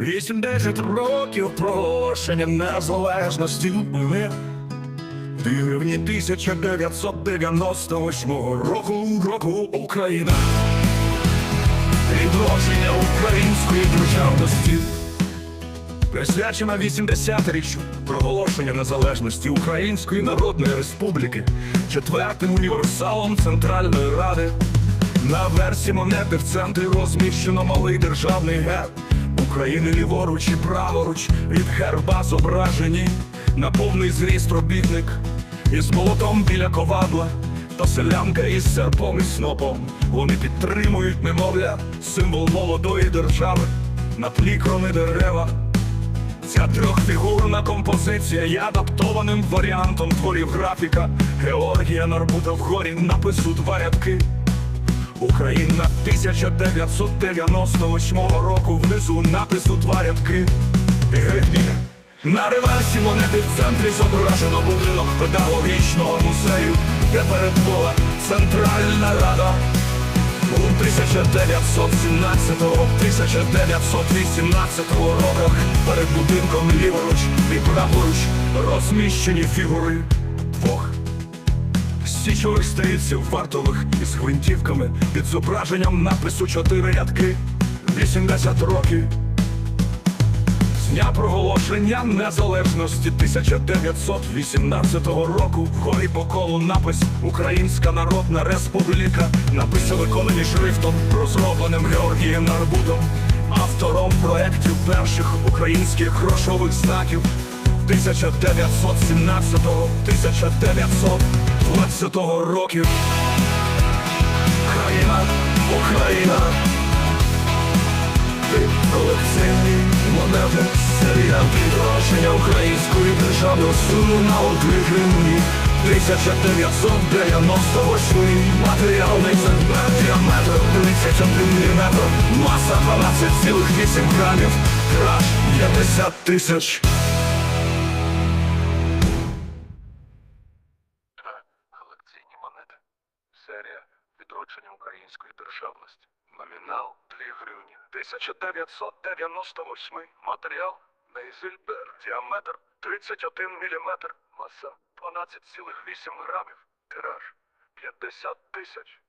80 років проголошення незалежності ми Дивні 1998 року року Україна. Відродження української державності. Присвячена 80-річчю проголошення незалежності Української Народної Республіки. Четвертим універсалом Центральної Ради. На версії монети в центрі розміщено малий державний герб України ліворуч і праворуч від герба зображені на повний зріст робітник із молотом біля ковадла та селянка із серпом і снопом. Вони підтримують немовля, символ молодої держави на тлі крони дерева. Ця трьохфігурна композиція є адаптованим варіантом творів графіка Георгія Нарбута вгорі напису два рядки. Україна 1998 року внизу напису два рядки. На реверсі монети в центрі зображено будинок педагогічного музею, де перед була Центральна Рада. У 1917-1918 роках перед будинком ліворуч і праворуч розміщені фігури двох січових стрільців вартових із гвинтівками. Під зображенням напису чотири рядки 80 років. З дня проголошення незалежності 1918 року вгорі по колу напис Українська Народна Республіка написи виконані шрифтом, розробленим Георгієм Нарбутом, автором проєктів перших українських грошових знаків 1917-1920 років. Країна, Україна. Ти колекційний монети серія відродження української держави суду на одві гривні 1998 матеріальний сегмент діаметр 31 мм маса 12,8 грамів. Краш 50 тисяч серія відродження української державності. Номінал 2 гривні. 1998 Матеріал Нейзельбер Діаметр 31 мм Маса 12,8 грамів. Тираж 50 тисяч